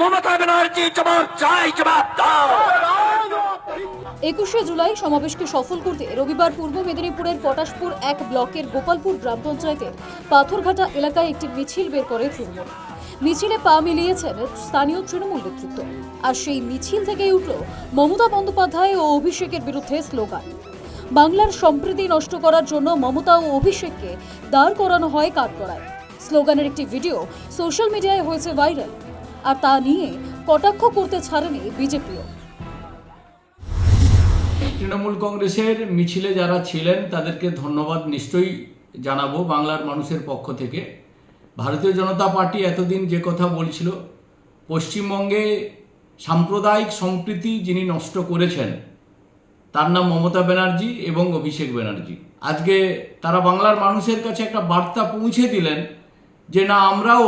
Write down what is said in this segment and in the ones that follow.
মমতা ব্যানার্জি জবাব চাই, জবাব দাও। একুশে জুলাই সমাবেশকে সফল করতে রবিবার পূর্ব মেদিনীপুরের পটাশপুর এক ব্লকের গোপালপুর গ্রাম পঞ্চায়েতের পাথরঘাটা এলাকায় একটি মিছিল বের করে তৃণমূল। মিছিলে পা মিলিয়েছেন স্থানীয় তৃণমূল নেতৃত্ব। আর সেই মিছিল থেকেই উঠল মমতা বন্দ্যোপাধ্যায় ও অভিষেকের বিরুদ্ধে স্লোগান। বাংলার সম্প্রীতি নষ্ট করার জন্য মমতা ও অভিষেককে দাঁড় করানো হয় কাঠগড়ায়। স্লোগানের একটি ভিডিও সোশ্যাল মিডিয়ায় হয়েছে ভাইরাল। আর তা নিয়ে কটাক্ষ করতে ছাড়েনি বিজেপিও। তৃণমূল কংগ্রেসের মিছিলে যারা ছিলেন, তাদেরকে ধন্যবাদ নিশ্চয়ই জানাব বাংলার মানুষের পক্ষ থেকে। ভারতীয় জনতা পার্টি এতদিন যে কথা বলছিল, পশ্চিমবঙ্গে সাম্প্রদায়িক সম্প্রীতি যিনি নষ্ট করেছেন, তার নাম মমতা ব্যানার্জি এবং অভিষেক ব্যানার্জি। আজকে তারা বাংলার মানুষের কাছে একটা বার্তা পৌঁছে দিলেন যে, না, আমরাও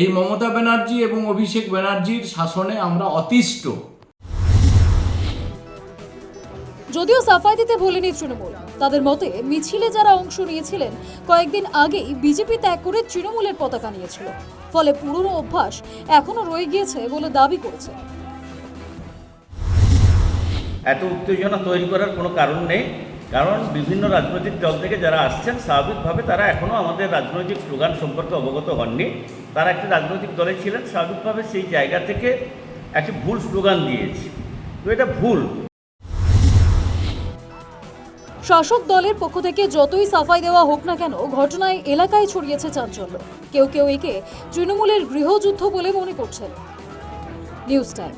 এই মমতা ব্যানার্জি এবং অভিষেক ব্যানার্জির শাসনে আমরা অতিষ্ঠ। যদিও সাফাই দিতে ভোলেনি তৃণমূল তাদের মতে মিছিলে যারা অংশ নিয়েছিলেন কয়েকদিন আগেই বিজেপি ত্যাগ করে তৃণমূলের পতাকা নিয়েছিল। ফলে পুরনো অভ্যাস এখনও রয়ে গিয়েছে বলে দাবি করেছে। এত উত্তেজনা তৈরি করার কোনো কারণ নেই। কারণ বিভিন্ন রাজনৈতিক দল থেকে যারা আসছেন, স্বাভাবিকভাবে তারা এখনও আমাদের রাজনৈতিক স্লোগান সম্পর্কে অবগত হননি। তারা একটি রাজনৈতিক দলে ছিলেন, স্বাভাবিকভাবে সেই জায়গা থেকে একটি ভুল স্লোগান দিয়েছে। তো এটা ভুল। শাসক দলের পক্ষ থেকে যতই সাফাই দেওয়া হোক না কেন, ঘটনায় এলাকায় ছড়িয়েছে চাঞ্চল্য। কেউ কেউ একে তৃণমূলের গৃহযুদ্ধ বলে মনে করছেন। News time.